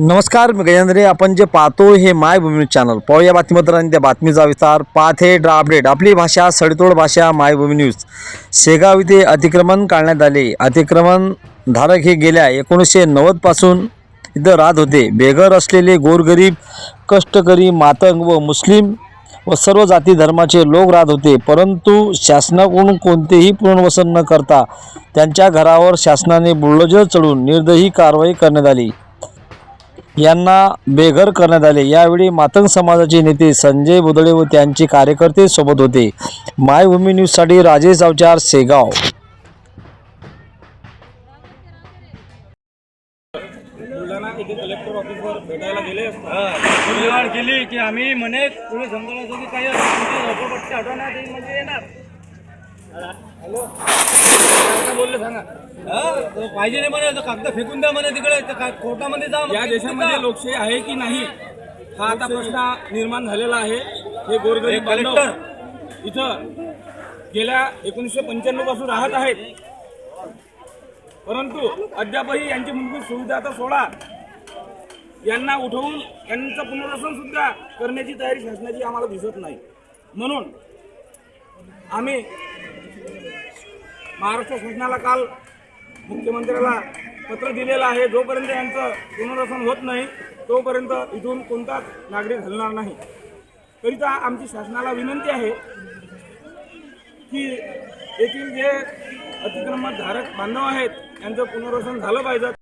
नमस्कार मी गजेंद्रे. आपण जे पाहतो हे माय भूमी चॅनल. पाहूया बातमीपत्र आणि त्या बातमीचा विस्तार. पाहते ड्रा अपडेट आपली भाषा सडतोड भाषा मायभूमी न्यूज. शेगाव इथे अतिक्रमण काढण्यात आले. अतिक्रमण धारक हे गेल्या एकोणीसशे नव्वदपासून इथं राहत होते. बेघर असलेले गोरगरीब कष्टकरी मातंग व मुस्लिम व सर्व जाती धर्माचे लोक राहत होते. परंतु शासनाकडून कोणतेही पुनर्वसन न करता त्यांच्या घरावर शासनाने बुलडोजर चढून निर्दयी कारवाई करण्यात आली. यांना बेघर करण्यात आले. यावेळी मातंग समाजाचे नेते संजय बुदळे व त्यांचे कार्यकर्ते सोबत होते. मायभूमी न्यूजसाठी राजेश अवचार कलेक्टर ऑफिसवर भेटायला गेले केली की आम्ही म्हणे काही म्हणजे येणार. काय बोलले सांगा. हा, तो पाहिजे नाही म्हणे तो कागद फेकून द्या म्हणे तिकडे. त्या का- कोर्टामध्ये जा या देशामध्ये लोकशाही आहे की नाही हा आता प्रश्न निर्माण झालेला आहे. हे गोरगरीब हे बांधव कलेक्टर. इथं गेल्या एकोणीसशे पंच्याण्णवपासून राहत आहेत. परंतु अद्यापही यांची मूलभूत सुविधा आता सोडा. यांना उठवून यांचं पुनर्वसन सुद्धा करण्याची तयारी शासनाची आम्हाला दिसत नाही. म्हणून आम्ही महाराष्ट्र शासनाला काल मुख्यमंत्र्याला पत्र दिलेलं आहे. जोपर्यंत यांचं पुनर्वसन होत नाही तोपर्यंत इथून कोणताच नागरिक हलणार नाही. करिता आमची शासनाला विनंती आहे की येथील जे अतिक्रमणधारक बांधव आहेत यांचं पुनर्वसन झालं पाहिजे.